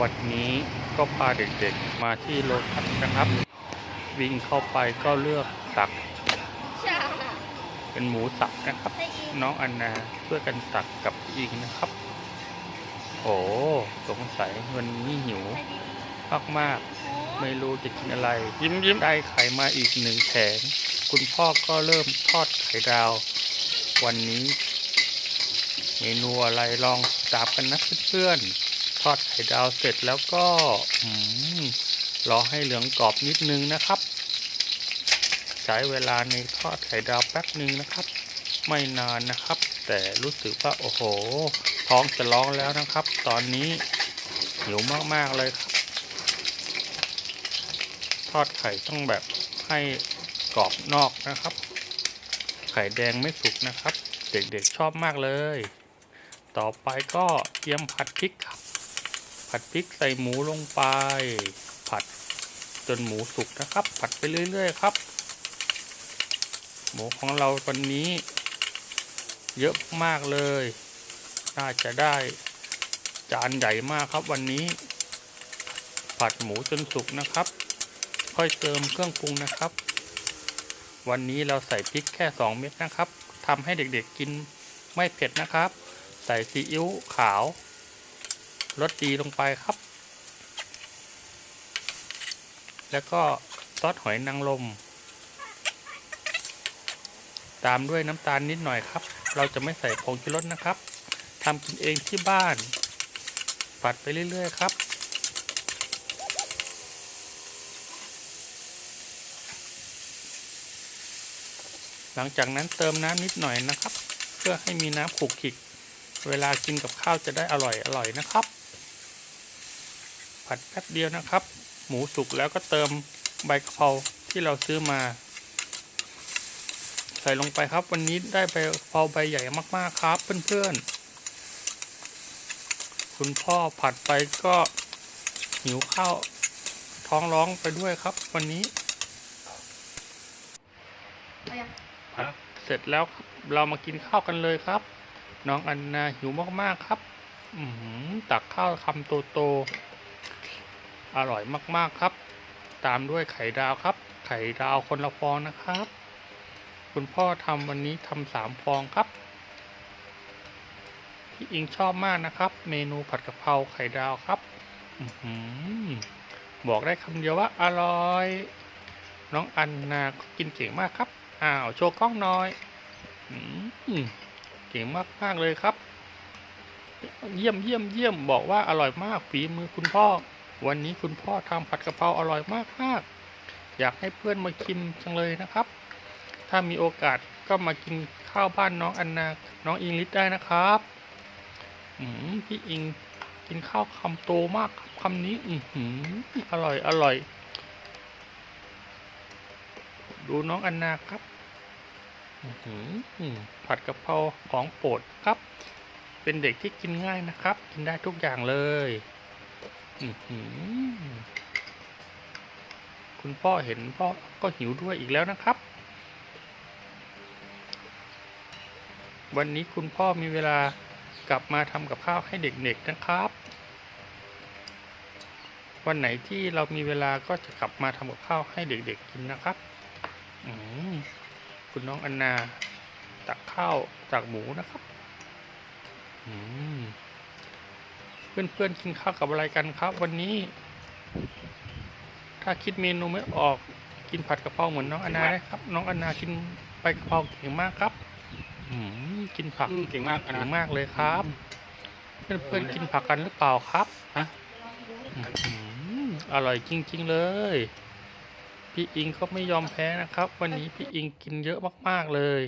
วันนี้ก็พาเด็กๆมาที่โลตัสนะครับ วิ่งเข้าไปก็เลือกตักใช่เป็นหมูสับนะครับได้อีกน้องอันนาช่วยกันตักกับอิงนะครับ โอ้สงสัยวันนี้หิวได้อีกมากๆไม่รู้จะกินอะไร ยิ้มยิ้มได้ไข่มาอีกหนึ่งแผงคุณพ่อก็เริ่มทอดไข่ดาว วันนี้ เมนูอะไรลองตามกันนะเพื่อนๆ ทอดไข่ดาวเสร็จแล้วก็อืมรอให้เหลืองกรอบนิดนึงนะครับ ใช้เวลาในทอดไข่ดาวแป๊บหนึ่งนะครับ ไม่นานนะครับ แต่รู้สึกว่าโอ้โห ท้องจะร้องแล้วนะครับ ตอนนี้หิวมากๆเลยครับ ทอดไข่ต้องแบบให้กรอบนอกนะครับ ไข่แดงไม่สุกนะครับ เด็กๆชอบมากเลย ต่อไปก็เตรียมผัดพริกครับ ผัดพริกใส่หมูลงไป ผัดจนหมูสุกนะครับ ผัดไปเรื่อย ๆ ครับ หมูของเราวันนี้ เยอะมากเลย น่าจะได้จานใหญ่มากครับวันนี้ ผัดหมูจนสุกนะครับ ค่อยเติมเครื่องปรุงนะครับ วันนี้เราใส่พริกแค่ 2 เม็ดนะครับทำให้เด็กๆกินไม่เผ็ดนะครับ ใส่ซีอิ๊วขาว รสดีลงไปครับ แล้วก็ซอสหอยนางรมตามด้วยน้ำตาลนิดหน่อยครับ เราจะไม่ใส่ผงชูรสนะครับทำกินเองที่บ้าน ปัดไปเรื่อย ๆ ครับ หลังจากนั้นเติมน้ำนิดหน่อยนะครับ เพื่อให้มีน้ำขลุกขลิก เวลากินกับข้าวจะได้อร่อยอร่อยนะครับ ผัดแป๊บเดียวนะครับ หมูสุกแล้วก็เติมใบกะเพราที่เราซื้อมา ใส่ลงไปครับวันนี้ได้ใบกะเพราใบใหญ่มากๆครับ เพื่อนๆ คุณพ่อผัดไปก็หิวข้าวท้องร้องไปด้วยครับ วันนี้เอายังเสร็จแล้วครับเรามากินข้าวกันเลยครับ น้องอันนาหิวมากๆครับอือหือตักข้าวคำโตๆ อร่อยมากๆครับ ตามด้วยไข่ดาวครับ ไข่ดาวคนละฟองนะครับ คุณพ่อทำวันนี้ทำสามฟองครับพี่อิงชอบมากนะครับ เมนูผัดกะเพราไข่ดาวครับอบอกได้คำเดียวว่าอร่อย น้องอันนาก็กินเก่งมากครับ อ้าวโชว์กล้องหน่อยอเก่งมากมากเลยครับ เยี่ยมเยี่ยมเยี่ยมบอกว่าอร่อยมากฝีมือคุณพ่อ วันนี้คุณพ่อทำผัดกะเพราอร่อยมากมากอยากให้เพื่อนมากินจังเลยนะครับ ถ้ามีโอกาสก็มากินข้าวบ้านน้องอันนาน้องอิงลิศได้นะครับอืมพี่อิงกินข้าวคำโตมากคำนี้อือหืออร่อยอร่อย ดูน้องอันนาครับอือหือผัดกะเพราของโปรดครับ เป็นเด็กที่กินง่ายนะครับ กินได้ทุกอย่างเลย คุณพ่อเห็นพ่อก็หิวด้วยอีกแล้วนะครับ วันนี้คุณพ่อมีเวลากลับมาทำกับข้าวให้เด็กๆนะครับ วันไหนที่เรามีเวลาก็จะกลับมาทำกับข้าวให้เด็กๆกินนะครับคุณน้องอันนาตักข้าวจากหมูนะครับ อืม เพื่อนๆกินข้าวกับอะไรกันครับ วันนี้ ถ้าคิดเมนูไม่ออกกินผัดกะเพราเหมือนน้องอันนาได้ครับ น้องอันนากินไปกะเพราเก่งมากครับอืมกินผักอืมเก่งมากอันเก่นั้งนมากเลยครับ เพื่อนๆกินผักกันหรือเปล่าครับฮะอืมอร่อยจริงๆเลย พี่อิงก็ไม่ยอมแพ้นะครับ วันนี้พี่อิงกินเยอะมากๆเลย